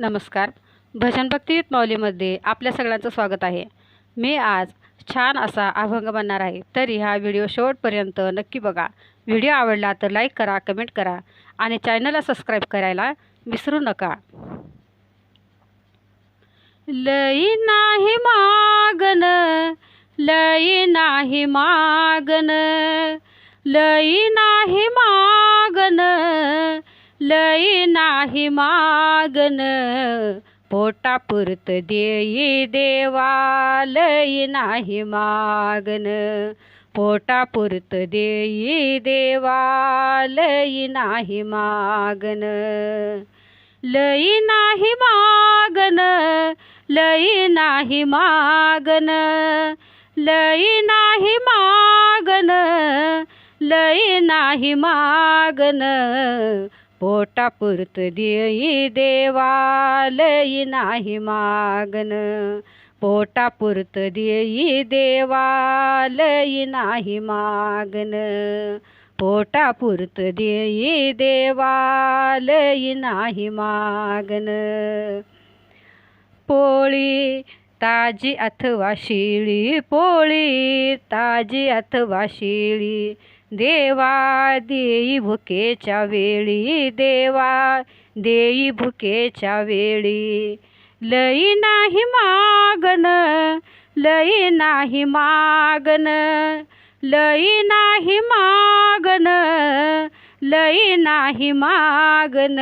नमस्कार. भजन भक्ती माऊलीमध्ये आपल्या सगळ्यांचं स्वागत आहे. मी आज छान असा अभंग बनणार आहे. तरी हा व्हिडिओ शेवटपर्यंत नक्की बघा. व्हिडिओ आवडला तर लाईक करा कमेंट करा आणि चॅनलला सबस्क्राईब करायला विसरू नका. लई नाही मागन लई नाही मागन लई नाही मागन लई नाही मागन. पोटापुरत देई देवा लई नाही मागन. पोटापुरत देई देवा लई नाही मागन. लई नाही मागन लई नाही मागन. लई नाही मागन लई नाही मागन. पोटापुरत देई देवा नाही मागन. पोटापुरत देई देवा नाही मागन. पोटापुरत देई देवा नाही मागन. पोळी ताजी अथवा शिळी पोळी ताजी अथवा शिळी देवा देई भुकेच्या वेळी देवा देई भुकेच्या वेळी. लई नाही मागन लई नाही मागन लई नाही मागन लई नाही मागन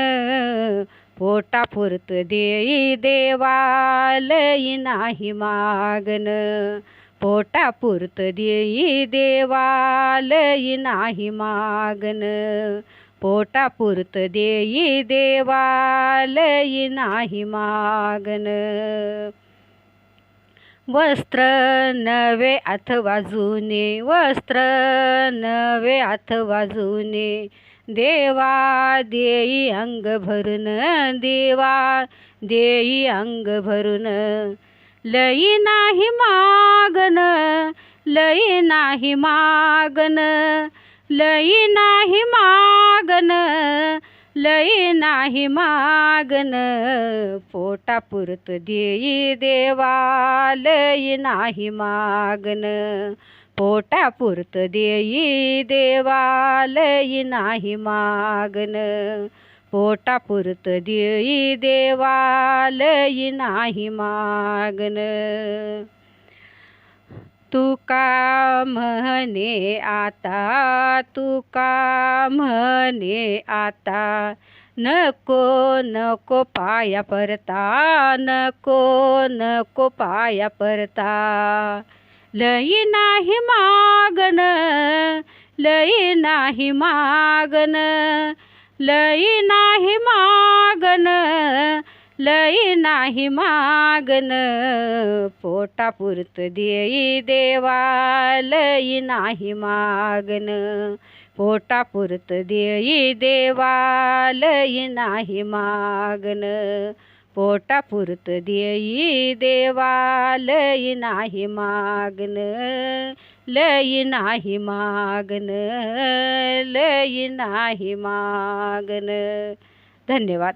पोटापुरत देई देवा लई नाही मागन पोटापुरत देई देवा लई नाही मागन. पोटापुरत देई देवा लई नाही मागन. वस्त्र नवे अथवा जुने वस्त्र नवे अथवा जुने. देवा देई अंग भरून देवा देई अंग भरून. लई नाही माग लई नाही मागन लई नाही मागन लई नाही मागन. पोटापुरत देई देवा लई नाही मागन. पोटापुरत देई देवा लई नाही मागन. पोटापुरत देई देवा लई नाही मागन. तुका म्हणे आता तुका म्हणे आता. नको नको पाया परता नको नको पाया परता लई नाही मागन लई नाही मागन लई नाही मागन लई नाही मागन. पोटापुरत देई देवा लई नाही मागन. पोटापुरत देई देवा लई नाही मागन. पोटापुरत देई देवा लई नाही मागन. लई नाही मागन. लई नाही मागन. धन्यवाद.